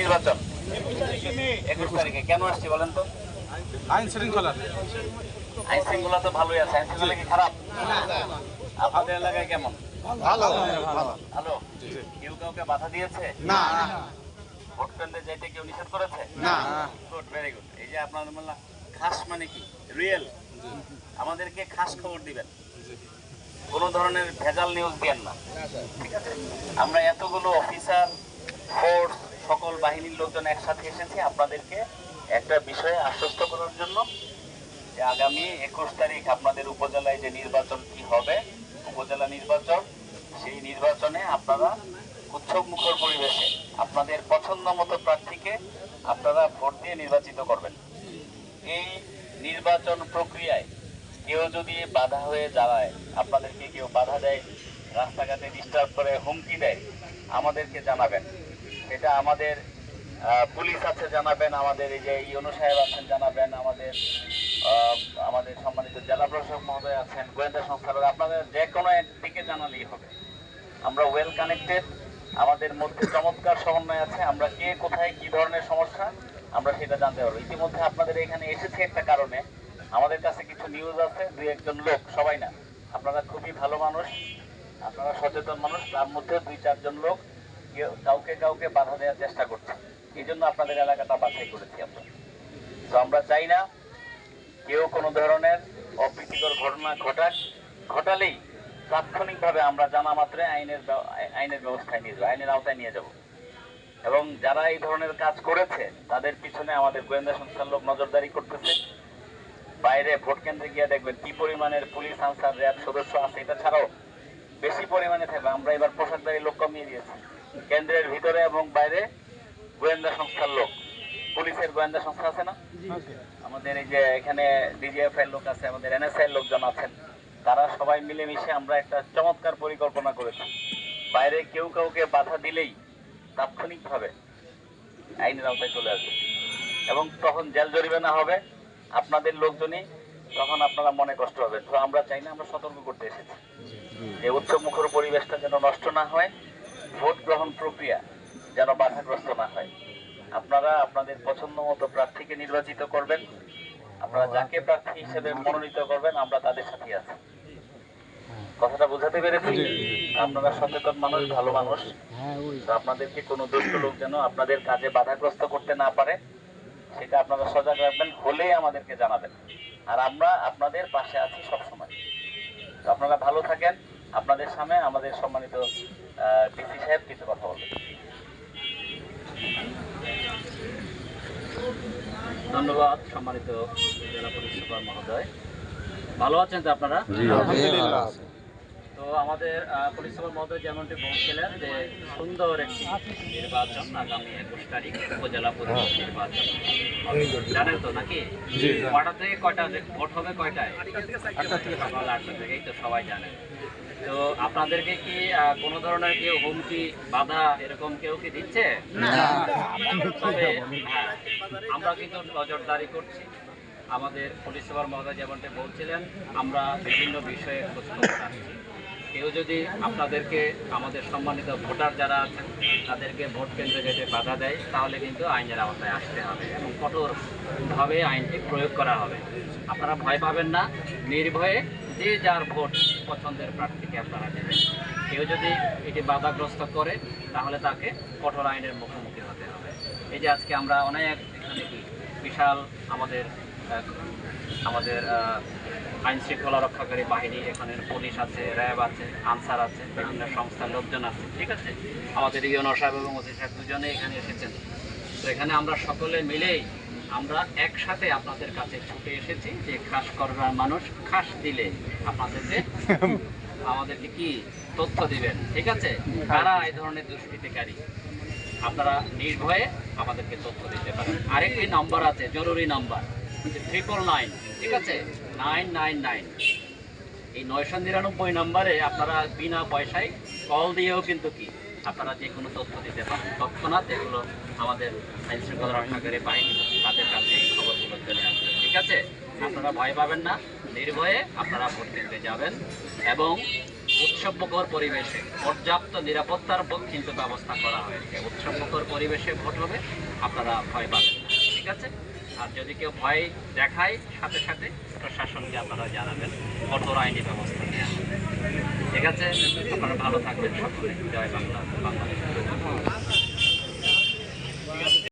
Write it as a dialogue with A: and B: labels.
A: নির্বাচন একুশ তারিখে কেন আসছি বলেন তো?
B: আইন শৃঙ্খলা।
A: আইন শৃঙ্খলা তো ভালোই আছে আইন শৃঙ্খলা কি খারাপ? আপনাদের এলাকায় কেমন?
B: ভালো। ভালো?
A: কেউ কাউকে বাধা দিয়েছে?
B: না।
A: ভোট কেন্দ্রে যাইতে কেউ নিষেধ করেছে?
B: না।
A: গুড ভেরি গুড এই যে আপনার বললাম খাস মানে কি? রিয়েল আমাদেরকে খাস খবর দিবেন। কোনো ধরনের ভেজাল নিউজ দিয়েন না। ঠিক আছে আমরা এতগুলো অফিসার ফোর্স বাহিনীর লোকজন একসাথে এসেছি আপনাদেরকে একটা বিষয়ে আশ্বস্ত করার জন্য যে আগামী একুশ তারিখ আপনাদের উপজেলায় যে নির্বাচন কি হবে, উপজেলা নির্বাচন, সেই নির্বাচনে আপনারা উৎসব মুখর পরিবেশে আপনাদের পছন্দ মতো প্রার্থীকে আপনারা ভোট দিয়ে নির্বাচিত করবেন। এই নির্বাচন প্রক্রিয়ায় কেউ যদি বাধা হয়ে দাঁড়ায়, আপনাদেরকে কেউ বাধা দেয়, রাস্তাঘাটে ডিস্টার্ব করে হুমকি দেয়, আমাদেরকে জানাবেন। এটা আমাদের পুলিশ আছে জানাবেন, আমাদের এই যে ইউনো সাহেব আছেন জানাবেন, আমাদের আমাদের সম্মানিত জেলা প্রশাসক মহোদয় আছেন, গোয়েন্দা সংস্থার আপনাদের যে কোনো একদিকে জানালেই হবে। আমরা ওয়েল কানেক্টেড আমাদের মধ্যে চমৎকার সমন্বয় আছে, আমরা কে কোথায় কি ধরনের সমস্যা, আমরা সেটা জানতে পারব। ইতিমধ্যে আপনাদের এখানে এসেছে একটা কারণে, আমাদের কাছে কিছু নিউজ আছে, দুই একজন লোক, সবাই না। আপনারা খুবই ভালো মানুষ, আপনারা সচেতন মানুষ, তার মধ্যে দুই চারজন লোক। কাউকে কাউকে বাধা দেওয়ার চেষ্টা করছে এই জন্য আপনাদের এলাকাটা বাছাই করেছি আমরা। তো আমরা চাই না কেউ কোনো ধরনের অপ্রীতিকর ঘটনা ঘটাক, ঘটালেই তাৎক্ষণিকভাবে আমরা জানা মাত্রে আইনের আইনের ব্যবস্থায় নিয়ে যাব, আইনের আওতায় নিয়ে যাব। এবং যারা এই ধরনের কাজ করেছে, তাদের পিছনে আমাদের গোয়েন্দা সংস্থার লোক নজরদারি করতেছে। বাইরে ভোট কেন্দ্রে গিয়ে দেখবেন কি পরিমাণের পুলিশ আনসার, র্যাব সদস্য আছে। এটা ছাড়াও বেশি পরিমাণে থাকবে। আমরা এবার পোশাকদারি লোক কমিয়ে দিয়েছি। কেন্দ্রের ভিতরে এবং বাইরে গোয়েন্দা সংস্থার লোক। পুলিশের গোয়েন্দা সংস্থা আছে না? আমাদের এই যে এখানে ডিজিএফ এর লোক আছে আমাদের এনএসআই লোকজন আছেন। তারা সবাই মিলেমিশে আমরা একটা চমৎকার পরিকল্পনা করেছি। বাইরে কেউ কাউকে বাধা দিলেই তাৎক্ষণিকভাবে আইনের আওতায় চলে আসবে। এবং তখন জেল জরিমানা হবে আপনাদের লোকজনই তখন আপনারা মনে কষ্ট হবে তো আমরা চাই না আমরা সতর্ক করতে এসেছি। যে উৎসব মুখর পরিবেশটা যেন নষ্ট না হয় ভোট গ্রহণ প্রক্রিয়া যেন বাধাগ্রস্ত না হয়। আপনারা আপনাদের পছন্দ মতো প্রার্থীকে নির্বাচিত করবেন। আপনারা যাকে প্রার্থী হিসেবে মনোনীত করবেন আমরা তাদের সাথে আছি। কথাটা বোঝাতে পেরেছি? আপনারা সচেতন মানুষ ভালো মানুষ। আপনাদেরকে কোনো দুষ্ট লোক যেন আপনাদের কাজে বাধাগ্রস্ত করতে না পারে সেটা আপনারা সজাগ রাখবেন হলেই আমাদেরকে জানাবেন। আর আমরা আপনাদের পাশে আছি সবসময়। তো আপনারা ভালো থাকেন। আপনাদের সামনে আমাদের সম্মানিত ডিসি সাহেব কিছু কথা বলবেন। ধন্যবাদ সম্মানিত জেলা পুলিশ সুপার মহোদয়। ভালো আছেন তো আপনারা? তো আমাদের আহ, পুলিশ সুপার মহোদয় যেমনটি বলছিলেন যে সুন্দর একটি নির্বাচন আগামী একুশ তারিখ উপজেলা পরিষদ নির্বাচন। জানেন তো নাকি? কটা থেকে কয়টা ভোট হবে কয়টায়? সকাল আটটা থেকে এই তো সবাই জানে। তো আপনাদেরকে কি কোনো ধরনের কেউ হুমকি বাধা এরকম কেউ কি দিচ্ছে? তবে হ্যাঁ, আমরা কিন্তু নজরদারি করছি। আমাদের পুলিশ সুপার মহোদয় যেমনটি বলছিলেন আমরা বিভিন্ন বিষয়ে খোঁজখবর রাখছি কেউ যদি আপনাদেরকে আমাদের সম্মানিত ভোটার যারা আছেন তাদেরকে ভোট কেন্দ্রে যেতে বাধা দেয় তাহলে কিন্তু আইনের আওতায় আসতে হবে এবং কঠোরভাবে আইনটি প্রয়োগ করা হবে। আপনারা ভয় পাবেন না নির্ভয়ে যে যার ভোট পছন্দের প্রার্থীকে আপনারা দেবেন কেউ যদি এটি বাধাগ্রস্ত করে, তাহলে তাকে কঠোর আইনের মুখোমুখি হতে হবে। এই যে আজকে আমরা অনেক বিশাল আমাদের আমাদের আইন শৃঙ্খলা রক্ষাকারী বাহিনী, এখানে পুলিশ আছে, র্যাব আছে, আনসার আছে, বিভিন্ন সংস্থার লোকজন আছে, ঠিক আছে? আমাদের ইউনো সাহেব এবং ওসি সাহেব দুজনে এখানে এসেছেন। তো এখানে আমরা সকলে মিলেই আমরা একসাথে আপনাদের কাছে ছুটে এসেছি যে খাস করবার মানুষ খাস দিলে আপনাদেরকে আমাদেরকে কি তথ্য দিবেন? ঠিক আছে? কারা এই ধরনের দুষ্কৃতিকারী? আপনারা নির্ভয়ে আমাদেরকে তথ্য দিতে পারেন। আরেকটি নম্বর আছে জরুরি নাম্বার ট্রিপল নাইন ঠিক আছে? নাইন নাইন নাইন এই নয়শো নিরানব্বই নম্বরে আপনারা বিনা পয়সায় কল দিয়েও কিন্তু কি আপনারা যে কোনো তথ্য দিতে পারেন। তৎক্ষণাৎ এগুলো আমাদের আইন শৃঙ্খলা রক্ষাকারী বাহিনী তাদের কাছে এই খবরগুলো চলে আসবে। ঠিক আছে? আপনারা ভয় পাবেন না, নির্ভয়ে আপনারা ভোট কেন্দ্রে যাবেন এবং
C: উৎসবমুখর পরিবেশে পর্যাপ্ত নিরাপত্তার কিন্তু ব্যবস্থা করা হয়েছে উৎসবমুখর পরিবেশে ভোট হবে, আপনারা ভয় পাবেন ঠিক আছে? আর যদি কেউ ভয় দেখায়, সাথে সাথে প্রশাসনকে আপনারা জানাবেন, কঠোর আইনি ব্যবস্থা নেওয়া হবে। ঠিক আছে? আপনারা ভালো থাকবেন। সকলে জয় বাংলা। বাংলাদেশ